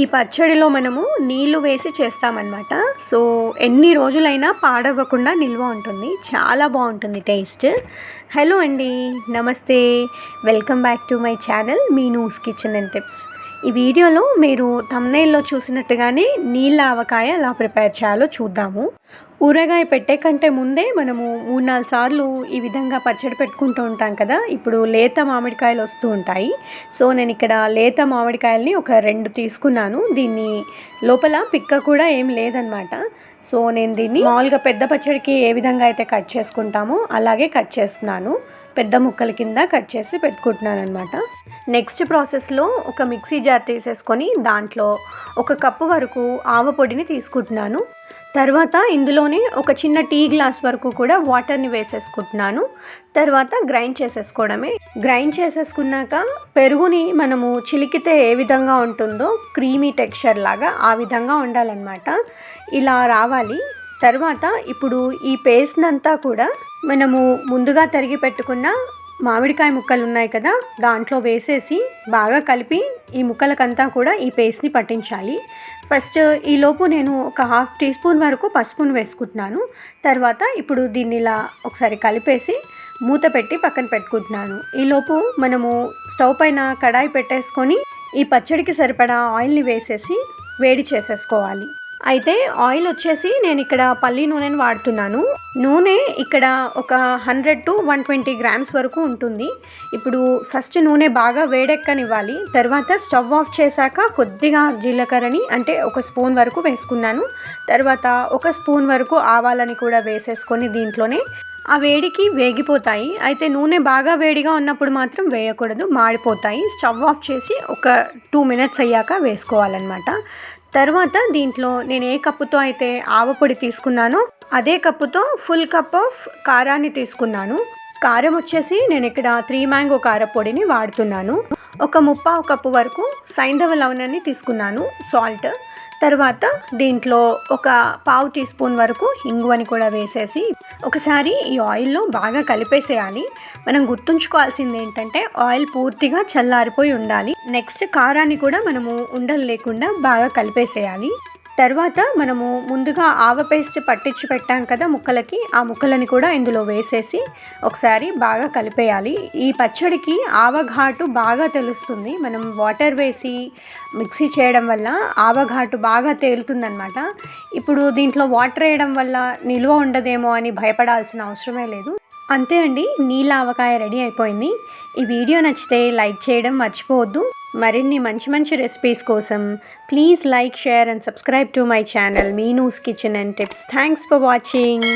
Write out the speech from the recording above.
ఈ పచ్చడిలో మనము నీళ్ళు వేసి చేస్తామన్నమాట. సో ఎన్ని రోజులైనా పాడవ్వకుండా నిల్వ ఉంటుంది. చాలా బాగుంటుంది టేస్ట్. హలో అండి నమస్తే. Welcome back to my channel Meenu's kitchen and tips. ఈ వీడియోలో మీరు తమ్నైల్లో చూసినట్టుగానే నీళ్ళ ఆవకాయ ఎలా ప్రిపేర్ చేయాలో చూద్దాము. ఊరగాయ పెట్టే కంటే ముందే మనము మూడు నాలుగు సార్లు ఈ విధంగా పచ్చడి పెట్టుకుంటూ ఉంటాం కదా. ఇప్పుడు లేత మామిడికాయలు వస్తూ ఉంటాయి. సో నేను ఇక్కడ లేత మామిడికాయల్ని ఒక రెండు తీసుకున్నాను. దీన్ని లోపల పిక్క కూడా ఏం లేదనమాట. సో నేను దీన్ని మామూలుగా పెద్ద పచ్చడికి ఏ విధంగా అయితే కట్ చేసుకుంటామో అలాగే కట్ చేస్తున్నాను. పెద్ద ముక్కల కింద కట్ చేసి పెట్టుకుంటున్నాను అనమాట నెక్స్ట్ ప్రాసెస్లో ఒక మిక్సీ జార్ తీసేసుకొని దాంట్లో ఒక కప్పు వరకు ఆవ పొడిని తీసుకుంటున్నాను. తర్వాత ఇందులోనే ఒక చిన్న టీ గ్లాస్ వరకు కూడా వాటర్ని వేసేసుకుంటున్నాను. తర్వాత గ్రైండ్ చేసేసుకోవడమే. గ్రైండ్ చేసేసుకున్నాక పెరుగుని మనము చిలికితే ఏ విధంగా ఉంటుందో క్రీమీ టెక్స్చర్ లాగా ఆ విధంగా ఉండాలన్నమాట. ఇలా రావాలి. తర్వాత ఇప్పుడు ఈ పేస్ట్ అంతా కూడా మనము ముందుగా తరిగి పెట్టుకున్న మామిడికాయ ముక్కలు ఉన్నాయి కదా దాంట్లో వేసేసి బాగా కలిపి ఈ ముక్కలకంతా కూడా ఈ పేస్ట్ని పట్టించాలి. ఫస్ట్ ఈలోపు నేను ఒక హాఫ్ టీ స్పూన్ వరకు పసుపును వేసుకుంటున్నాను. తర్వాత ఇప్పుడు దీన్ని ఇలా ఒకసారి కలిపేసి మూత పెట్టి పక్కన పెట్టుకుంటున్నాను. ఈలోపు మనము స్టవ్ పైన కడాయి పెట్టేసుకొని ఈ పచ్చడికి సరిపడా ఆయిల్ని వేసేసి వేడి చేసేసుకోవాలి. అయితే ఆయిల్ వచ్చేసి నేను ఇక్కడ పల్లి నూనెని వాడుతున్నాను. నూనె ఇక్కడ ఒక hundred to one twenty grams వరకు ఉంటుంది. ఇప్పుడు ఫస్ట్ నూనె బాగా వేడెక్కనివ్వాలి. తర్వాత స్టవ్ ఆఫ్ చేశాక కొద్దిగా జీలకర్రని అంటే ఒక స్పూన్ వరకు వేసుకున్నాను. తర్వాత ఒక స్పూన్ వరకు ఆవాలని కూడా వేసేసుకొని దీంట్లోనే ఆ వేడికి వేగిపోతాయి. అయితే నూనె బాగా వేడిగా ఉన్నప్పుడు మాత్రం వేయకూడదు మాడిపోతాయి. స్టవ్ ఆఫ్ చేసి ఒక టూ మినిట్స్ అయ్యాక వేసుకోవాలన్నమాట. తర్వాత దీంట్లో నేను ఏ కప్పుతో అయితే ఆవపొడి తీసుకున్నానో అదే కప్పుతో ఫుల్ కప్ ఆఫ్ కారాన్ని తీసుకున్నాను. కారం వచ్చేసి నేను ఇక్కడ త్రీ మ్యాంగో కారపొడిని వాడుతున్నాను. ఒక ముప్పావు కప్పు వరకు సైంధవ లవణాన్ని తీసుకున్నాను సాల్ట్. తర్వాత దీంట్లో ఒక పావు టీ స్పూన్ వరకు ఇంగువని కూడా వేసేసి ఒకసారి ఈ ఆయిల్లో బాగా కలిపేసేయాలి. మనం గుర్తుంచుకోవాల్సింది ఏంటంటే ఆయిల్ పూర్తిగా చల్లారిపోయి ఉండాలి. నెక్స్ట్ కారాన్ని కూడా మనము ఉండలు లేకుండా బాగా కలిపేసేయాలి. తర్వాత మనము ముందుగా ఆవ పేస్ట్ పట్టించి పెట్టాం కదా ముక్కలకి ఆ ముక్కలని కూడా ఇందులో వేసేసి ఒకసారి బాగా కలిపేయాలి. ఈ పచ్చడికి ఆవ ఘాటు బాగా తెలుస్తుంది. మనం వాటర్ వేసి మిక్సీ చేయడం వల్ల ఆవ ఘాటు బాగా తేలుతుందనమాట ఇప్పుడు దీంట్లో వాటర్ వేయడం వల్ల నిల్వ ఉండదేమో అని భయపడాల్సిన అవసరమే లేదు. అంతే అండి నీళ్ళ ఆవకాయ రెడీ అయిపోయింది. ఈ వీడియో నచ్చితే లైక్ చేయడం మర్చిపోవద్దు. మరిన్ని మంచి మంచి రెసిపీస్ కోసం please like share and subscribe to my channel Meenu's kitchen and tips thanks for watching